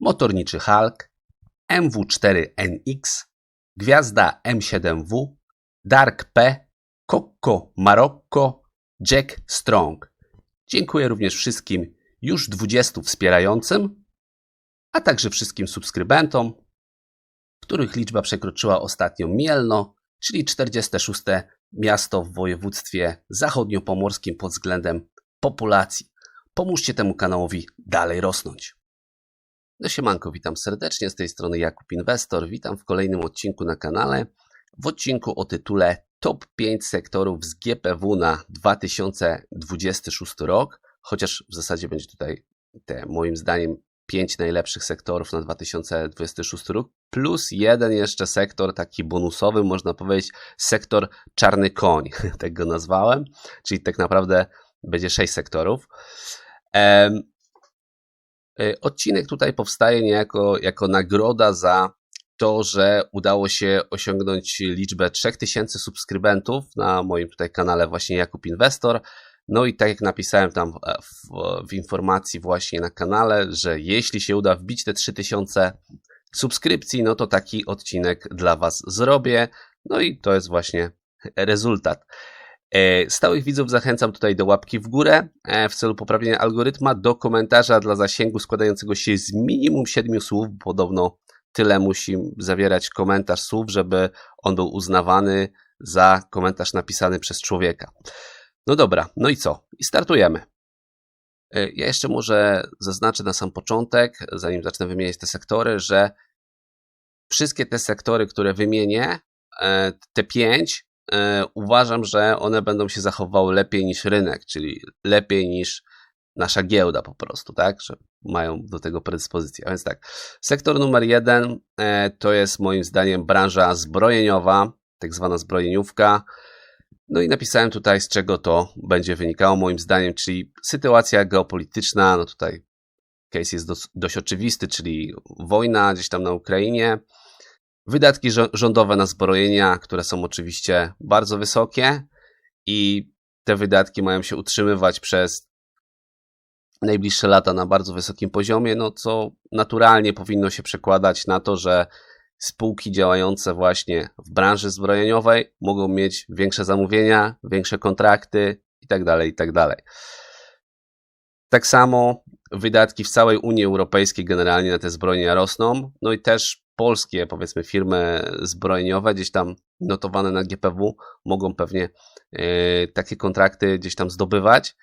Motorniczy Hulk, MW4NX, Gwiazda M7W, Dark P, Kokko Marokko, Jack Strong. Dziękuję również wszystkim już 20 wspierającym, a także wszystkim subskrybentom, których liczba przekroczyła ostatnio Mielno, czyli 46 miasto w województwie zachodniopomorskim pod względem populacji. Pomóżcie temu kanałowi dalej rosnąć. No siemanko, witam serdecznie, z tej strony Jakub Inwestor, witam w kolejnym odcinku na kanale, w odcinku o tytule Top 5 sektorów z GPW na 2026 rok, chociaż w zasadzie będzie tutaj te moim zdaniem 5 najlepszych sektorów na 2026 rok, plus jeden jeszcze sektor taki bonusowy, można powiedzieć sektor czarny koń, tak go nazwałem, czyli tak naprawdę będzie 6 sektorów. E, Odcinek tutaj powstaje niejako jako nagroda za to, że udało się osiągnąć liczbę 3000 subskrybentów na moim tutaj kanale właśnie Jakub Inwestor. No i tak jak napisałem tam w, w, w informacji właśnie na kanale, że jeśli się uda wbić te 3000 subskrypcji, no to taki odcinek dla Was zrobię. No i to jest właśnie rezultat. E, Stałych widzów zachęcam tutaj do łapki w górę e, w celu poprawienia algorytma, do komentarza dla zasięgu składającego się z minimum 7 słów. Podobno tyle musi zawierać komentarz słów, żeby on był uznawany za komentarz napisany przez człowieka. No dobra, no i co? I startujemy. E, Ja jeszcze może zaznaczę na sam początek, zanim zacznę wymieniać te sektory, że wszystkie te sektory, które wymienię, te pięć, uważam, że one będą się zachowały lepiej niż rynek, czyli lepiej niż nasza giełda po prostu, tak? Że mają do tego predyspozycję. A więc tak, sektor numer jeden e, to jest moim zdaniem branża zbrojeniowa, tak zwana zbrojeniówka. No i napisałem tutaj, z czego to będzie wynikało moim zdaniem, czyli sytuacja geopolityczna, no tutaj case jest dos- dość oczywisty, czyli wojna gdzieś tam na Ukrainie, Wydatki rządowe na zbrojenia, które są oczywiście bardzo wysokie i te wydatki mają się utrzymywać przez najbliższe lata na bardzo wysokim poziomie, no co naturalnie powinno się przekładać na to, że spółki działające właśnie w branży zbrojeniowej mogą mieć większe zamówienia, większe kontrakty itd. itd. Tak samo wydatki w całej Unii Europejskiej generalnie na te zbrojenia rosną, no i też polskie, powiedzmy, firmy zbrojeniowe, gdzieś tam notowane na GPW, mogą pewnie e, takie kontrakty gdzieś tam zdobywać.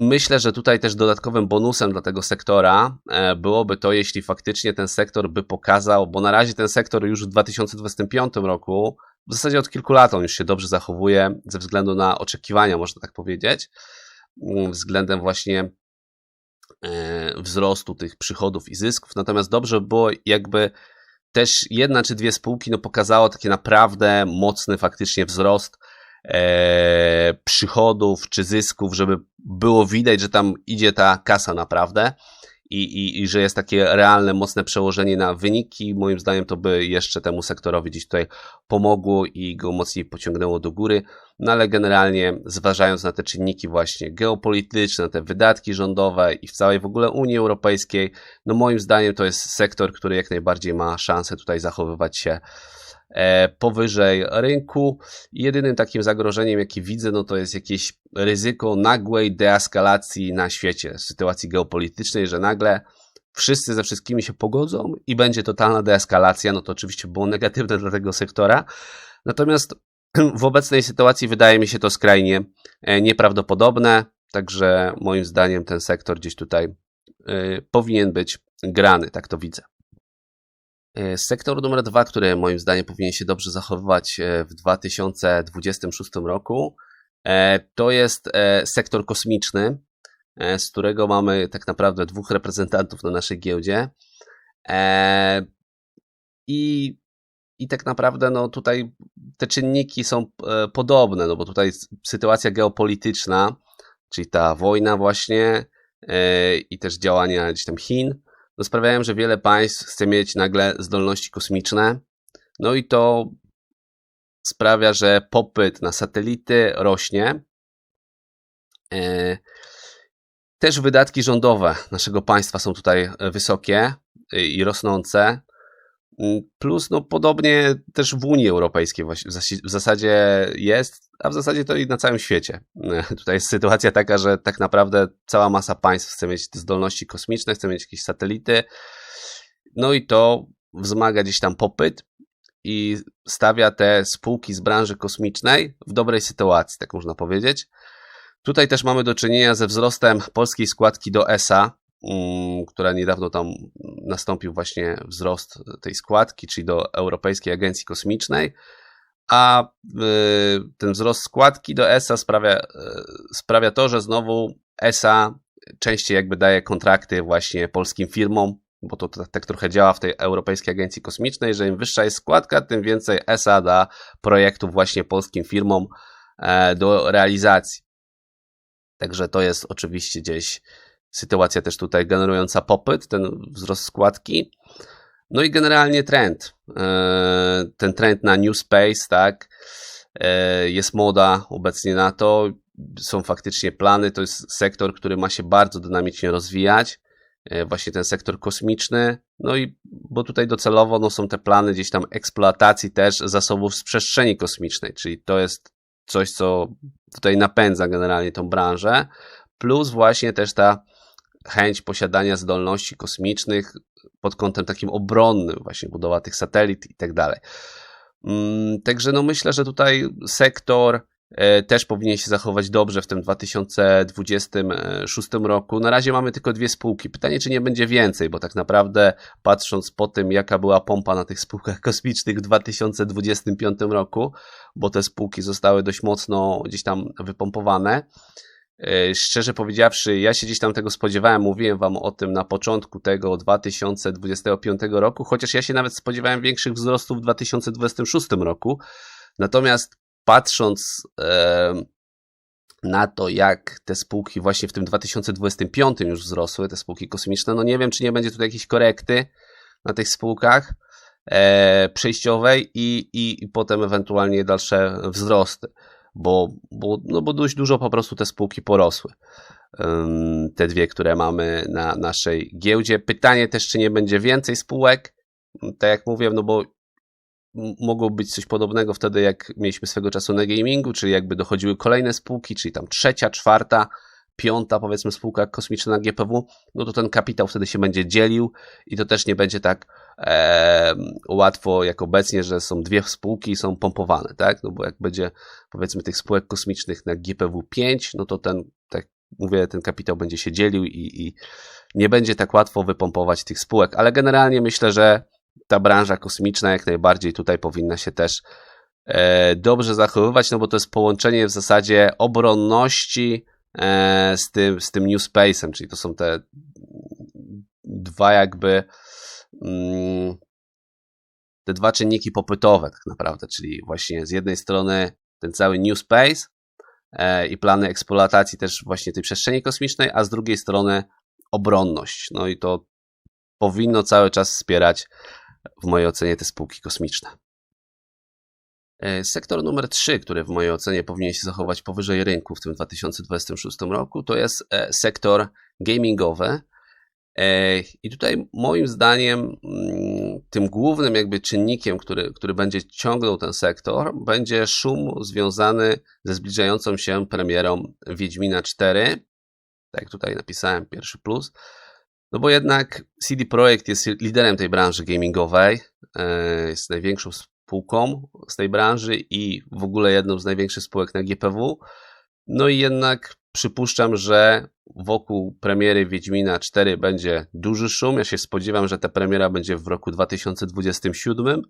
Myślę, że tutaj też dodatkowym bonusem dla tego sektora e, byłoby to, jeśli faktycznie ten sektor by pokazał, bo na razie ten sektor już w 2025 roku, w zasadzie od kilku lat on już się dobrze zachowuje ze względu na oczekiwania, można tak powiedzieć, mm, względem właśnie wzrostu tych przychodów i zysków. Natomiast dobrze by było, jakby też jedna czy dwie spółki no, pokazało taki naprawdę mocny faktycznie wzrost e, przychodów czy zysków, żeby było widać, że tam idzie ta kasa naprawdę i, i, i że jest takie realne, mocne przełożenie na wyniki. Moim zdaniem to by jeszcze temu sektorowi gdzieś tutaj pomogło i go mocniej pociągnęło do góry. No ale generalnie zważając na te czynniki właśnie geopolityczne, te wydatki rządowe i w całej w ogóle Unii Europejskiej, no moim zdaniem to jest sektor, który jak najbardziej ma szansę tutaj zachowywać się powyżej rynku. Jedynym takim zagrożeniem, jakie widzę, no to jest jakieś ryzyko nagłej deeskalacji na świecie, sytuacji geopolitycznej, że nagle wszyscy ze wszystkimi się pogodzą i będzie totalna deeskalacja, no to oczywiście było negatywne dla tego sektora. Natomiast w obecnej sytuacji wydaje mi się to skrajnie e, nieprawdopodobne, także moim zdaniem ten sektor gdzieś tutaj e, powinien być grany, tak to widzę. E, Sektor numer dwa, który moim zdaniem powinien się dobrze zachowywać e, w 2026 roku, e, to jest sektor kosmiczny, z którego mamy tak naprawdę dwóch reprezentantów na naszej giełdzie. I, I tak naprawdę no, tutaj te czynniki są podobne, no bo tutaj sytuacja geopolityczna, czyli ta wojna właśnie i też działania gdzieś tam Chin, no sprawiają, że wiele państw chce mieć nagle zdolności kosmiczne, no i to sprawia, że popyt na satelity rośnie. E, też wydatki rządowe naszego państwa są tutaj wysokie i rosnące. Plus, no podobnie też w Unii Europejskiej w zasadzie jest, a w zasadzie to i na całym świecie. Tutaj jest sytuacja taka, że tak naprawdę cała masa państw chce mieć zdolności kosmiczne, chce mieć jakieś satelity, no i to wzmaga gdzieś tam popyt i stawia te spółki z branży kosmicznej w dobrej sytuacji, tak można powiedzieć. Tutaj też mamy do czynienia ze wzrostem polskiej składki do ESA, mm, która niedawno tam nastąpił właśnie wzrost tej składki, czyli do Europejskiej Agencji Kosmicznej, a y, ten wzrost składki do ESA sprawia, y, sprawia to, że znowu ESA częściej jakby daje kontrakty właśnie polskim firmom, bo to tak trochę działa w tej Europejskiej Agencji Kosmicznej, że im wyższa jest składka, tym więcej ESA da projektów właśnie polskim firmom e, do realizacji. Także to jest oczywiście gdzieś sytuacja też tutaj generująca popyt, ten wzrost składki. No i generalnie trend. E, ten trend na New Space, tak, e, jest moda obecnie na to. Są faktycznie plany, to jest sektor, który ma się bardzo dynamicznie rozwijać. E, właśnie ten sektor kosmiczny. No i bo tutaj docelowo no, są te plany gdzieś tam eksploatacji też zasobów z przestrzeni kosmicznej, czyli to jest coś, co tutaj napędza generalnie tą branżę, plus właśnie też ta chęć posiadania zdolności kosmicznych pod kątem takim obronnym, właśnie budowa tych satelit i tak dalej. Mm, także no myślę, że tutaj sektor e, też powinien się zachować dobrze w tym 2026 roku. Na razie mamy tylko dwie spółki. Pytanie, czy nie będzie więcej, bo tak naprawdę patrząc po tym, jaka była pompa na tych spółkach kosmicznych w 2025 roku, bo te spółki zostały dość mocno gdzieś tam wypompowane. E, szczerze powiedziawszy, ja się gdzieś tam tego spodziewałem, mówiłem Wam o tym na początku tego 2025 roku, chociaż ja się nawet spodziewałem większych wzrostów w 2026 roku. Natomiast patrząc na to, jak te spółki właśnie w tym 2025 już wzrosły, te spółki kosmiczne, no nie wiem, czy nie będzie tutaj jakiejś korekty na tych spółkach e, przejściowej i, i, i potem ewentualnie dalsze wzrosty, bo, bo, no bo dość dużo po prostu te spółki porosły. Te dwie, które mamy na naszej giełdzie. Pytanie też, czy nie będzie więcej spółek. Tak jak mówię, no bo mogło być coś podobnego wtedy, jak mieliśmy swego czasu na gamingu, czyli jakby dochodziły kolejne spółki, czyli tam trzecia, czwarta, piąta, powiedzmy, spółka kosmiczna na GPW, no to ten kapitał wtedy się będzie dzielił i to też nie będzie tak e, łatwo jak obecnie, że są dwie spółki i są pompowane, tak? No bo jak będzie, powiedzmy, tych spółek kosmicznych na GPW 5, no to ten, tak mówię, ten kapitał będzie się dzielił i, i nie będzie tak łatwo wypompować tych spółek, ale generalnie myślę, że ta branża kosmiczna jak najbardziej tutaj powinna się też e, dobrze zachowywać, no bo to jest połączenie w zasadzie obronności z tym, z tym New Space'em, czyli to są te dwa jakby mm, te dwa czynniki popytowe tak naprawdę, czyli właśnie z jednej strony ten cały New Space e, i plany eksploatacji też właśnie tej przestrzeni kosmicznej, a z drugiej strony obronność. No i to powinno cały czas wspierać w mojej ocenie te spółki kosmiczne. E, sektor numer 3, który w mojej ocenie powinien się zachować powyżej rynku w tym 2026 roku, to jest e, sektor gamingowy. E, I tutaj moim zdaniem mm, tym głównym jakby czynnikiem, który, który będzie ciągnął ten sektor, będzie szum związany ze zbliżającą się premierą Wiedźmina 4. Tak tutaj napisałem, pierwszy plus. No bo jednak CD Projekt jest liderem tej branży gamingowej, jest największą spółką z tej branży i w ogóle jedną z największych spółek na GPW. No i jednak przypuszczam, że wokół premiery Wiedźmina 4 będzie duży szum. Ja się spodziewam, że ta premiera będzie w roku 2027,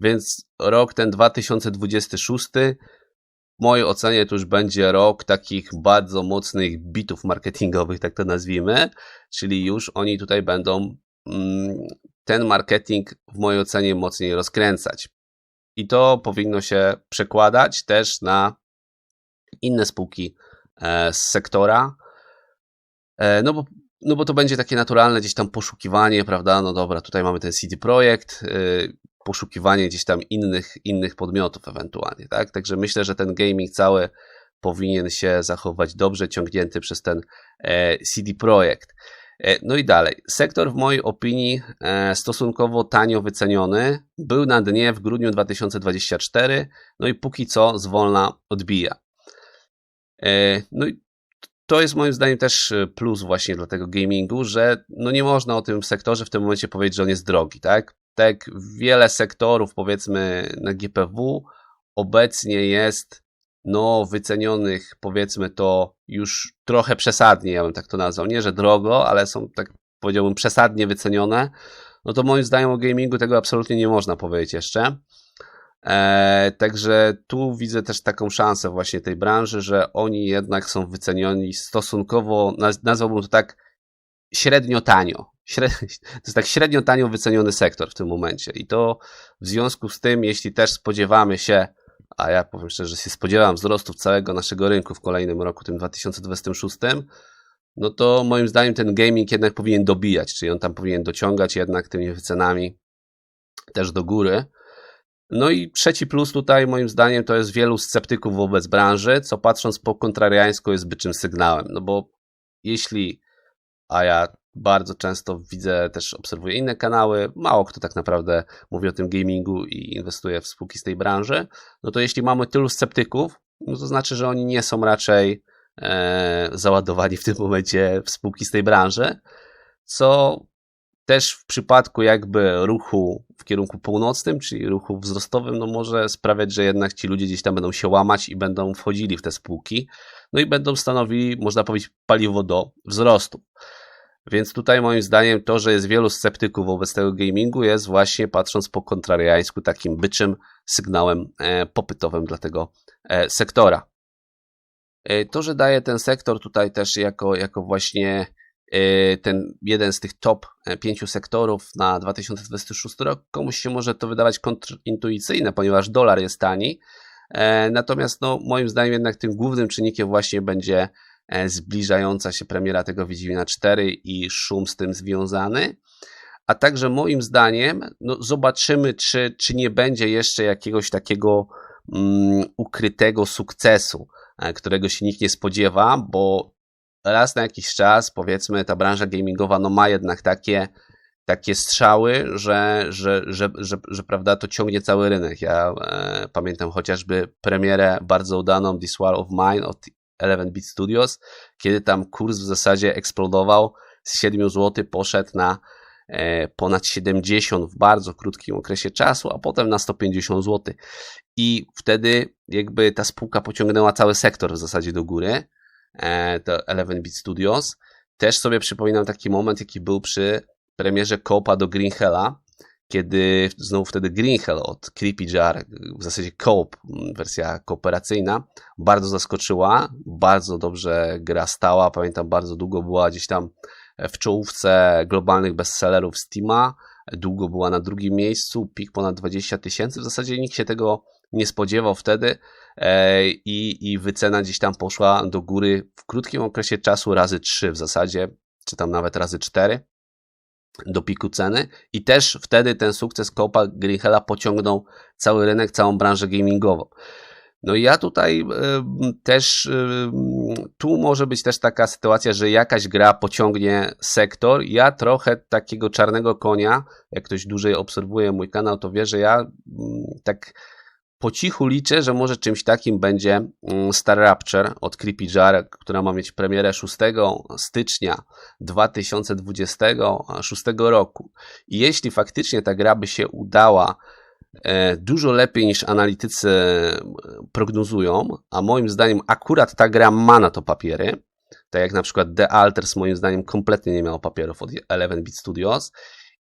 więc rok ten 2026 w mojej ocenie to już będzie rok takich bardzo mocnych bitów marketingowych, tak to nazwijmy, czyli już oni tutaj będą mm, ten marketing w mojej ocenie mocniej rozkręcać. I to powinno się przekładać też na inne spółki e, z sektora, e, no bo, no bo to będzie takie naturalne gdzieś tam poszukiwanie, prawda? No dobra, tutaj mamy ten CD Projekt, poszukiwanie gdzieś tam innych, innych podmiotów ewentualnie, tak? Także myślę, że ten gaming cały powinien się zachować dobrze, ciągnięty przez ten CD Projekt. No i dalej. Sektor w mojej opinii stosunkowo tanio wyceniony. Był na dnie w grudniu 2024, no i póki co zwolna odbija. No i to jest moim zdaniem też plus właśnie dla tego gamingu, że no nie można o tym sektorze w tym momencie powiedzieć, że on jest drogi, tak? Tak wiele sektorów powiedzmy na GPW obecnie jest no wycenionych powiedzmy to już trochę przesadnie, ja bym tak to nazwał, nie że drogo, ale są tak powiedziałbym przesadnie wycenione, no to moim zdaniem o gamingu tego absolutnie nie można powiedzieć jeszcze. Eee, także tu widzę też taką szansę właśnie tej branży, że oni jednak są wycenioni stosunkowo, nazwałbym to tak średnio tanio. To jest tak średnio tanio wyceniony sektor w tym momencie. I to w związku z tym, jeśli też spodziewamy się, a ja powiem szczerze, że się spodziewam wzrostów całego naszego rynku w kolejnym roku, tym 2026, no to moim zdaniem ten gaming jednak powinien dobijać, czyli on tam powinien dociągać jednak tymi wycenami też do góry. No i trzeci plus tutaj moim zdaniem to jest wielu sceptyków wobec branży, co patrząc po kontrariańsku jest byczym sygnałem, no bo jeśli, a ja bardzo często widzę, też obserwuję inne kanały, mało kto tak naprawdę mówi o tym gamingu i inwestuje w spółki z tej branży, no to jeśli mamy tylu sceptyków, no to znaczy, że oni nie są raczej e, załadowani w tym momencie w spółki z tej branży, co też w przypadku jakby ruchu w kierunku północnym, czyli ruchu wzrostowym, no może sprawiać, że jednak ci ludzie gdzieś tam będą się łamać i będą wchodzili w te spółki, no i będą stanowili, można powiedzieć, paliwo do wzrostu. Więc tutaj moim zdaniem to, że jest wielu sceptyków wobec tego gamingu jest właśnie patrząc po kontrariańsku takim byczym sygnałem e, popytowym dla tego e, sektora. E, to, że daje ten sektor tutaj też jako, jako właśnie ten jeden z tych top pięciu sektorów na 2026 rok, komuś się może to wydawać kontrintuicyjne, ponieważ dolar jest tani. Natomiast no, moim zdaniem jednak tym głównym czynnikiem właśnie będzie zbliżająca się premiera tego Wiedźmina 4 i szum z tym związany. A także moim zdaniem no zobaczymy, czy, czy nie będzie jeszcze jakiegoś takiego mm, ukrytego sukcesu, e, którego się nikt nie spodziewa, bo raz na jakiś czas, powiedzmy, ta branża gamingowa no, ma jednak takie, takie strzały, że, że, że, że, że prawda, to ciągnie cały rynek. Ja e, pamiętam chociażby premierę bardzo udaną This War of Mine od 11-bit Studios, kiedy tam kurs w zasadzie eksplodował z 7 zł, poszedł na e, ponad 70 w bardzo krótkim okresie czasu, a potem na 150 zł. I wtedy jakby ta spółka pociągnęła cały sektor w zasadzie do góry, e, to 11-bit Studios. Też sobie przypominam taki moment, jaki był przy premierze Kopa do Green Hella, kiedy znowu wtedy Green Hell od Creepy Jar, w zasadzie Coop, wersja kooperacyjna, bardzo zaskoczyła, bardzo dobrze gra stała, pamiętam bardzo długo była gdzieś tam w czołówce globalnych bestsellerów Steama, długo była na drugim miejscu, pik ponad 20 tysięcy, w zasadzie nikt się tego nie spodziewał wtedy e, i, i wycena gdzieś tam poszła do góry w krótkim okresie czasu razy 3 w zasadzie, czy tam nawet razy 4 do piku ceny i też wtedy ten sukces Copa Greenhella pociągnął cały rynek, całą branżę gamingową. No i ja tutaj y, też, y, tu może być też taka sytuacja, że jakaś gra pociągnie sektor. Ja trochę takiego czarnego konia, jak ktoś dłużej obserwuje mój kanał, to wie, że ja y, tak po cichu liczę, że może czymś takim będzie mm, Star Rapture od Creepy Jar, która ma mieć premierę 6 stycznia 2026 roku. I jeśli faktycznie ta gra by się udała e, dużo lepiej niż analitycy e, prognozują, a moim zdaniem akurat ta gra ma na to papiery, tak jak na przykład The Alters moim zdaniem kompletnie nie miał papierów od 11-bit Studios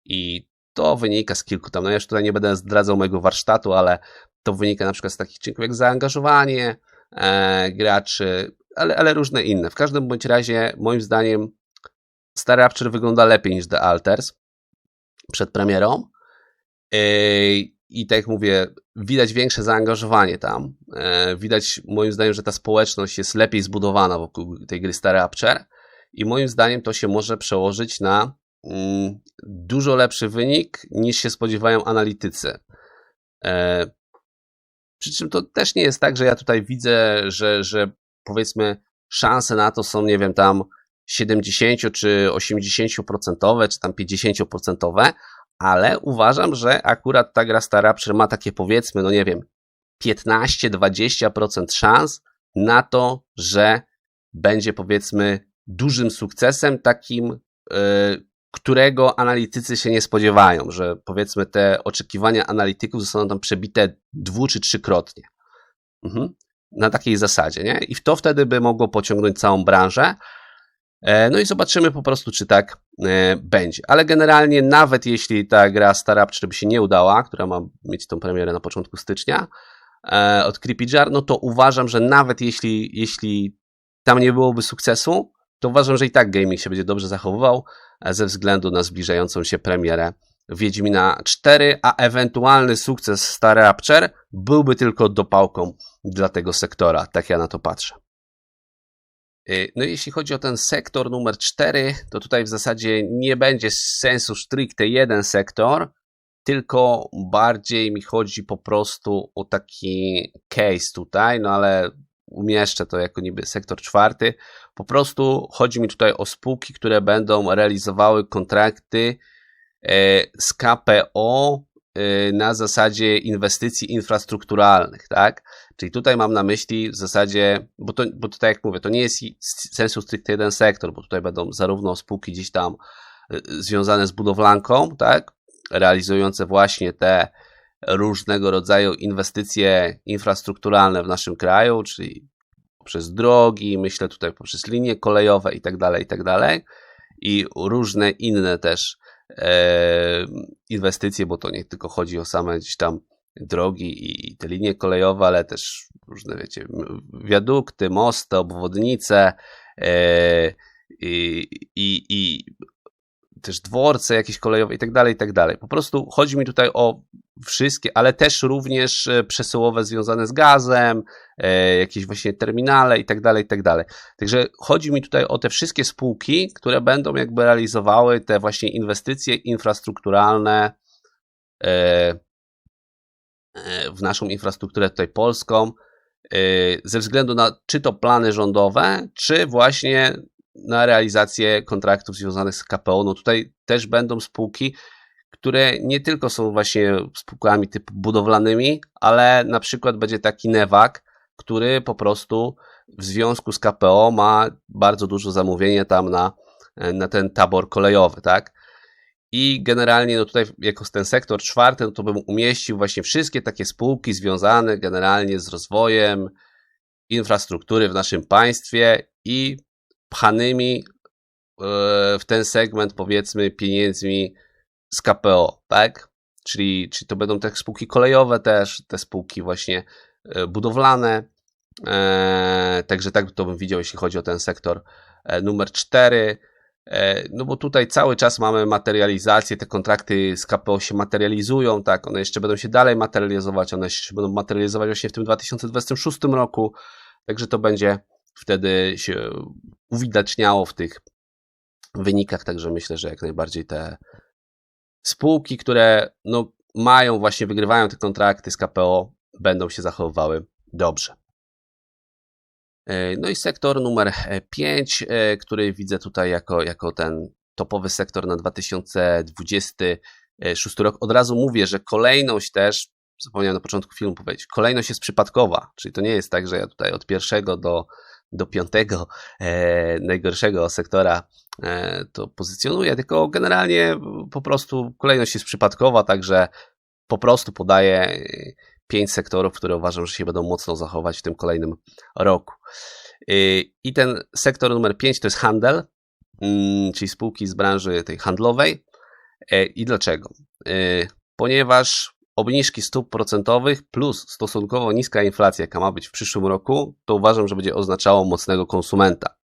i to wynika z kilku tam, no ja już tutaj nie będę zdradzał mojego warsztatu, ale to wynika na przykład z takich czynników jak zaangażowanie e, graczy, ale, ale różne inne. W każdym bądź razie, moim zdaniem, Stary Rapture wygląda lepiej niż The Alters. przed premierą. Yy, I tak jak mówię, widać większe zaangażowanie tam. Yy, Widać moim zdaniem, że ta społeczność jest lepiej zbudowana wokół tej gry Star Rapture i moim zdaniem to się może przełożyć na mm, dużo lepszy wynik niż się spodziewają analitycy. E, Przy czym to też nie jest tak, że ja tutaj widzę, że, że powiedzmy szanse na to są, nie wiem, tam 70 czy 80%, czy tam 50%, ale uważam, że akurat ta gra Star Rapture ma takie powiedzmy, no nie wiem, 15-20% szans na to, że będzie powiedzmy dużym sukcesem, takim, yy, którego analitycy się nie spodziewają, że powiedzmy te oczekiwania analityków zostaną tam przebite dwu czy trzykrotnie. Mhm. Na takiej zasadzie, nie? I to wtedy by mogło pociągnąć całą branżę. E, No i zobaczymy po prostu, czy tak e, będzie. Ale generalnie, nawet jeśli ta gra Star Rapture by się nie udała, która ma mieć tą premierę na początku stycznia e, od Creepy Jar, no to uważam, że nawet jeśli, jeśli tam nie byłoby sukcesu, to uważam, że i tak gaming się będzie dobrze zachowywał e, ze względu na zbliżającą się premierę Wiedźmina 4, a ewentualny sukces Star Rapture byłby tylko dopałką dla tego sektora. Tak ja na to patrzę. Y, No jeśli chodzi o ten sektor numer 4, to tutaj w zasadzie nie będzie sensu stricte jeden sektor, tylko bardziej mi chodzi po prostu o taki case tutaj, no ale umieszczę to jako niby sektor czwarty. Po prostu chodzi mi tutaj o spółki, które będą realizowały kontrakty e, z KPO e, na zasadzie inwestycji infrastrukturalnych, tak? Czyli tutaj mam na myśli w zasadzie, bo to, bo tutaj jak mówię, to nie jest sensu stricte jeden sektor, bo tutaj będą zarówno spółki gdzieś tam y, związane z budowlanką, tak, realizujące właśnie te różnego rodzaju inwestycje infrastrukturalne w naszym kraju, czyli poprzez drogi, myślę tutaj poprzez linie kolejowe i tak dalej, i tak i różne inne też e, inwestycje, bo to nie tylko chodzi o same gdzieś tam drogi i, te linie kolejowe, ale też różne, wiecie, wiadukty, mosty, obwodnice e, i, i, i też dworce jakieś kolejowe i tak dalej, i tak dalej. Po prostu chodzi mi tutaj o wszystkie, ale też również e, przesyłowe związane z gazem, e, jakieś właśnie terminale i tak dalej, i tak dalej. Także chodzi mi tutaj o te wszystkie spółki, które będą jakby realizowały te właśnie inwestycje infrastrukturalne e, w naszą infrastrukturę tutaj polską, ze względu na czy to plany rządowe, czy właśnie na realizację kontraktów związanych z KPO. No tutaj też będą spółki, które nie tylko są właśnie spółkami typu budowlanymi, ale na przykład będzie taki Newak, który po prostu w związku z KPO ma bardzo dużo zamówienie tam na, na ten tabor kolejowy, tak? I generalnie no tutaj jako ten sektor czwarty, no to bym umieścił właśnie wszystkie takie spółki związane generalnie z rozwojem infrastruktury w naszym państwie i pchanymi e, w ten segment powiedzmy pieniędzmi z KPO, tak? Czyli, czyli to będą te spółki kolejowe też, te spółki właśnie e, budowlane. E, Także tak to bym widział, jeśli chodzi o ten sektor e, numer 4. No bo tutaj cały czas mamy materializację, te kontrakty z KPO się materializują, tak, one jeszcze będą się dalej materializować, one się będą materializować właśnie w tym 2026 roku, także to będzie wtedy się uwidaczniało w tych wynikach, także myślę, że jak najbardziej te spółki, które no, mają właśnie, wygrywają te kontrakty z KPO, będą się zachowywały dobrze. E, No i sektor numer 5, który widzę tutaj jako, jako ten topowy sektor na 2026 rok. Od razu mówię, że kolejność też, zapomniałem na początku filmu powiedzieć, kolejność jest przypadkowa, czyli to nie jest tak, że ja tutaj od pierwszego do, do piątego e, najgorszego sektora e, to pozycjonuję, tylko generalnie po prostu kolejność jest przypadkowa, także po prostu podaję e, pięć sektorów, które uważam, że się będą mocno zachować w tym kolejnym roku. Y, I ten sektor numer 5 to jest handel, mm, czyli spółki z branży tej handlowej. E, I dlaczego? Ponieważ obniżki stóp procentowych plus stosunkowo niska inflacja, jaka ma być w przyszłym roku, to uważam, że będzie oznaczało mocnego konsumenta.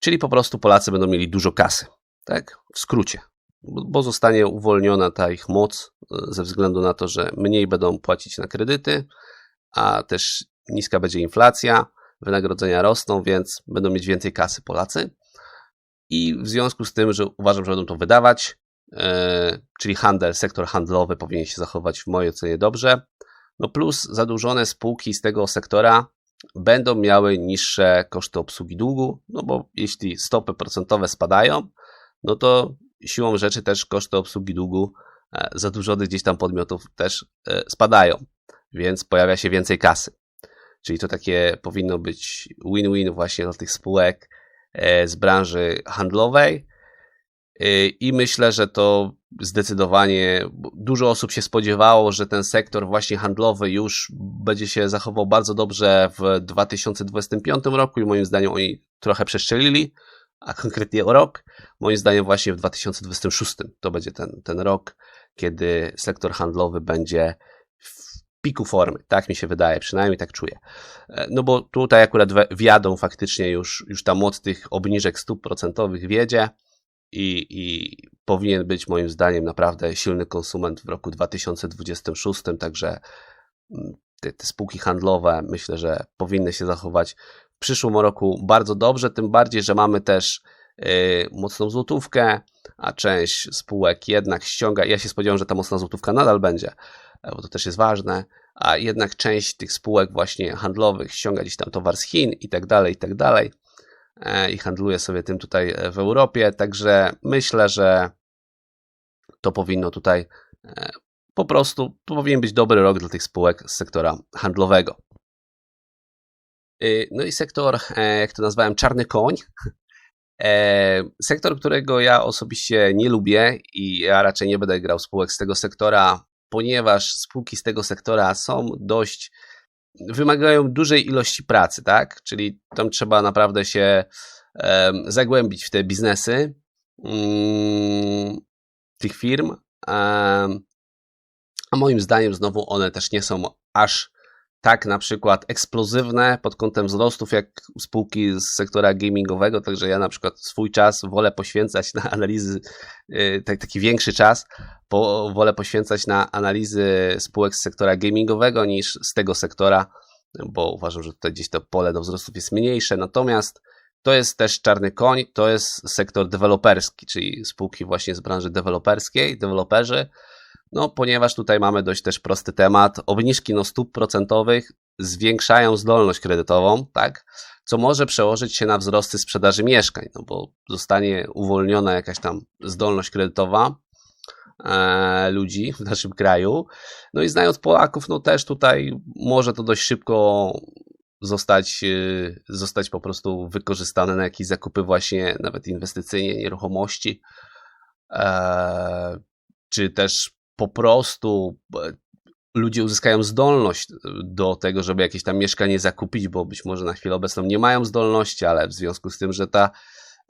Czyli po prostu Polacy będą mieli dużo kasy. Tak? W skrócie. bo zostanie uwolniona ta ich moc ze względu na to, że mniej będą płacić na kredyty, a też niska będzie inflacja, wynagrodzenia rosną, więc będą mieć więcej kasy Polacy. I w związku z tym, że uważam, że będą to wydawać, czyli handel, sektor handlowy powinien się zachować w mojej ocenie dobrze. No plus zadłużone spółki z tego sektora będą miały niższe koszty obsługi długu, no bo jeśli stopy procentowe spadają, no to siłą rzeczy też koszty obsługi długu e, zadłużonych gdzieś tam podmiotów też e, spadają, więc pojawia się więcej kasy. Czyli to takie powinno być win-win właśnie dla tych spółek e, z branży handlowej. I myślę, że to zdecydowanie dużo osób się spodziewało, że ten sektor właśnie handlowy już będzie się zachował bardzo dobrze w 2025 roku i moim zdaniem oni trochę przeszczelili, a konkretnie o rok. Moim zdaniem właśnie w 2026 to będzie ten, ten rok, kiedy sektor handlowy będzie w piku formy. Tak mi się wydaje, przynajmniej tak czuję. No bo tutaj akurat wjadą faktycznie już, już ta moc tych obniżek stóp procentowych wiedzie i, i powinien być moim zdaniem naprawdę silny konsument w roku 2026, także mm, te, te spółki handlowe myślę, że powinny się zachować w przyszłym roku bardzo dobrze, tym bardziej, że mamy też yy, mocną złotówkę, a część spółek jednak ściąga. Ja się spodziewam, że ta mocna złotówka nadal będzie, e, bo to też jest ważne, a jednak część tych spółek właśnie handlowych ściąga gdzieś tam towar z Chin i tak dalej, i tak dalej. E, i handluje sobie tym tutaj e, w Europie. Także myślę, że to powinno tutaj e, po prostu, to powinien być dobry rok dla tych spółek z sektora handlowego. No i sektor, jak to nazwałem, czarny koń. Sektor, którego ja osobiście nie lubię i ja raczej nie będę grał spółek z tego sektora, ponieważ spółki z tego sektora są dość wymagają dużej ilości pracy, tak? Czyli tam trzeba naprawdę się zagłębić w te biznesy um, tych firm. A moim zdaniem znowu one też nie są aż tak na przykład eksplozywne pod kątem wzrostów jak spółki z sektora gamingowego, także ja na przykład swój czas wolę poświęcać na analizy, y, tak, taki większy czas, po, wolę poświęcać na analizy spółek z sektora gamingowego niż z tego sektora, bo uważam, że tutaj gdzieś to pole do wzrostów jest mniejsze, natomiast to jest też czarny koń, to jest sektor deweloperski, czyli spółki właśnie z branży deweloperskiej, deweloperzy, no, ponieważ tutaj mamy dość też prosty temat. Obniżki no, stóp procentowych zwiększają zdolność kredytową, tak? Co może przełożyć się na wzrosty sprzedaży mieszkań, no bo zostanie uwolniona jakaś tam zdolność kredytowa e, ludzi w naszym kraju. No i znając Polaków, no też tutaj może to dość szybko zostać, e, zostać po prostu wykorzystane na jakieś zakupy właśnie nawet inwestycyjnie, nieruchomości, e, czy też po prostu e, ludzie uzyskają zdolność do tego, żeby jakieś tam mieszkanie zakupić, bo być może na chwilę obecną nie mają zdolności, ale w związku z tym, że, ta,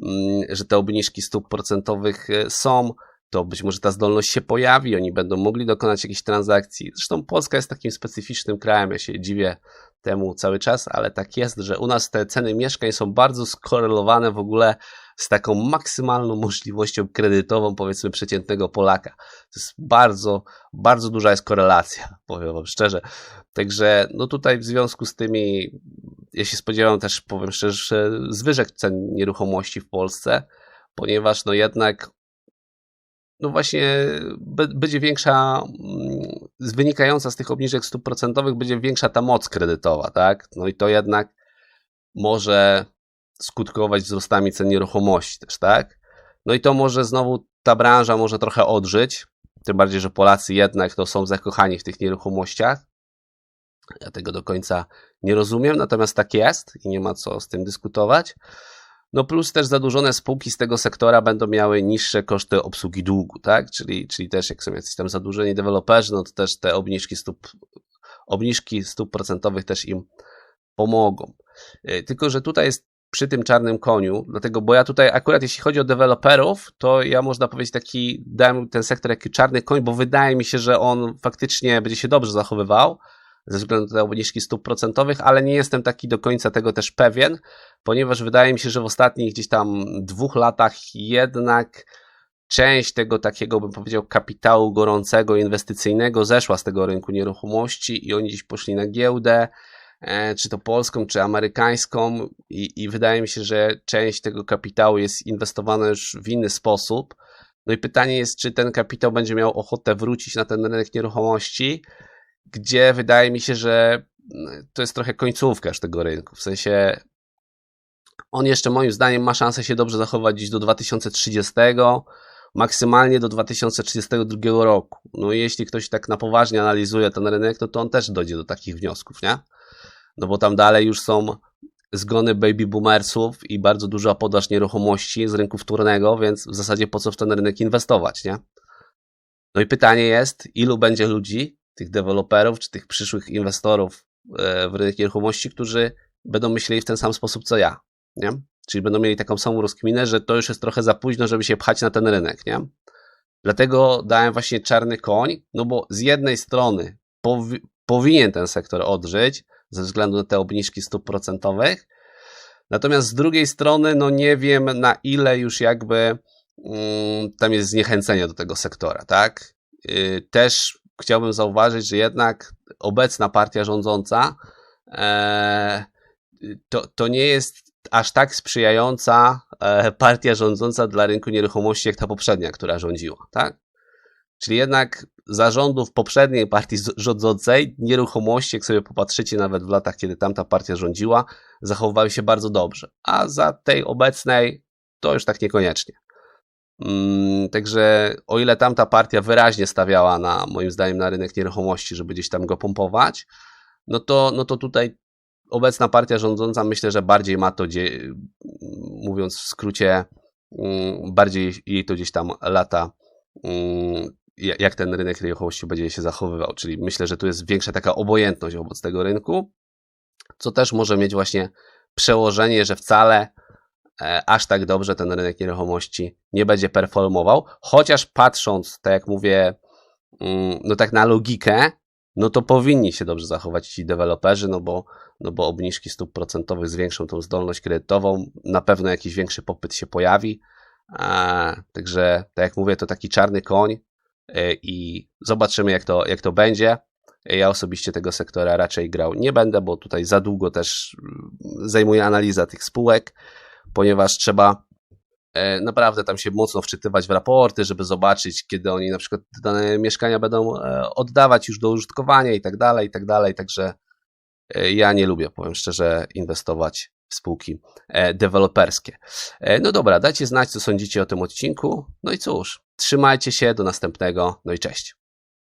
mm, że te obniżki stóp procentowych e, są, to być może ta zdolność się pojawi, oni będą mogli dokonać jakichś transakcji. Zresztą Polska jest takim specyficznym krajem, ja się dziwię temu cały czas, ale tak jest, że u nas te ceny mieszkań są bardzo skorelowane w ogóle z taką maksymalną możliwością kredytową, powiedzmy, przeciętnego Polaka. To jest bardzo, bardzo duża jest korelacja, powiem Wam szczerze. Także, no tutaj w związku z tymi, ja się spodziewam też, powiem szczerze, zwyżek cen nieruchomości w Polsce, ponieważ no jednak no właśnie będzie większa, mm, wynikająca z tych obniżek stóp procentowych, będzie większa ta moc kredytowa, tak? No i to jednak może skutkować wzrostami cen nieruchomości też, tak? No i to może znowu ta branża może trochę odżyć, tym bardziej, że Polacy jednak to są zakochani w tych nieruchomościach. Ja tego do końca nie rozumiem, natomiast tak jest i nie ma co z tym dyskutować. No plus też zadłużone spółki z tego sektora będą miały niższe koszty obsługi długu, tak? Czyli, czyli też jak są jacyś tam zadłużeni deweloperzy, no to też te obniżki stóp, obniżki stóp procentowych też im pomogą. E, tylko, że tutaj jest przy tym czarnym koniu, dlatego, bo ja tutaj akurat jeśli chodzi o deweloperów, to ja można powiedzieć taki, dałem ten sektor jaki czarny koń, bo wydaje mi się, że on faktycznie będzie się dobrze zachowywał, ze względu na obniżki stóp procentowych, ale nie jestem taki do końca tego też pewien, ponieważ wydaje mi się, że w ostatnich gdzieś tam dwóch latach jednak część tego takiego, bym powiedział, kapitału gorącego, inwestycyjnego zeszła z tego rynku nieruchomości i oni gdzieś poszli na giełdę, czy to polską, czy amerykańską i, i wydaje mi się, że część tego kapitału jest inwestowana już w inny sposób. No i pytanie jest, czy ten kapitał będzie miał ochotę wrócić na ten rynek nieruchomości, gdzie wydaje mi się, że mm, to jest trochę końcówka już tego rynku. W sensie on jeszcze moim zdaniem ma szansę się dobrze zachować do 2030, maksymalnie do 2032 roku. No i jeśli ktoś tak na poważnie analizuje ten rynek, no to on też dojdzie do takich wniosków, nie? No bo tam dalej już są zgony baby boomersów i bardzo duża podaż nieruchomości z rynku wtórnego, więc w zasadzie po co w ten rynek inwestować, nie? No i pytanie jest, ilu będzie ludzi, tych deweloperów czy tych przyszłych inwestorów e, w rynek nieruchomości, którzy będą myśleli w ten sam sposób co ja, nie? Czyli będą mieli taką samą rozkminę, że to już jest trochę za późno, żeby się pchać na ten rynek, nie? Dlatego dałem właśnie czarny koń, no bo z jednej strony powi powinien ten sektor odżyć ze względu na te obniżki stóp procentowych, natomiast z drugiej strony, no nie wiem na ile już jakby mm, tam jest zniechęcenie do tego sektora, tak? Yy, też chciałbym zauważyć, że jednak obecna partia rządząca e, to, to nie jest aż tak sprzyjająca e, partia rządząca dla rynku nieruchomości jak ta poprzednia, która rządziła, tak? Czyli jednak zarządów poprzedniej partii rządzącej nieruchomości, jak sobie popatrzycie nawet w latach, kiedy tamta partia rządziła, zachowywały się bardzo dobrze, a za tej obecnej to już tak niekoniecznie. Mm, Także o ile tamta partia wyraźnie stawiała na, moim zdaniem, na rynek nieruchomości, żeby gdzieś tam go pompować, no to, no to tutaj obecna partia rządząca myślę, że bardziej ma to, mówiąc w skrócie, mm, bardziej jej to gdzieś tam lata, mm, jak ten rynek nieruchomości będzie się zachowywał. Czyli myślę, że tu jest większa taka obojętność wobec tego rynku, co też może mieć właśnie przełożenie, że wcale e, aż tak dobrze ten rynek nieruchomości nie będzie performował, chociaż patrząc, tak jak mówię, mm, no tak na logikę, no to powinni się dobrze zachować ci deweloperzy, no bo, no bo obniżki stóp procentowych zwiększą tą zdolność kredytową, na pewno jakiś większy popyt się pojawi, a, także tak jak mówię, to taki czarny koń e, i zobaczymy jak to, jak to będzie. Ja osobiście tego sektora raczej grał nie będę, bo tutaj za długo też mm, zajmuje analiza tych spółek, ponieważ trzeba e, naprawdę tam się mocno wczytywać w raporty, żeby zobaczyć, kiedy oni na przykład dane mieszkania będą e, oddawać już do użytkowania i tak dalej, i tak dalej. Także e, ja nie lubię, powiem szczerze, inwestować spółki e, deweloperskie. E, No dobra, dajcie znać, co sądzicie o tym odcinku. No i cóż, trzymajcie się, do następnego, no i cześć.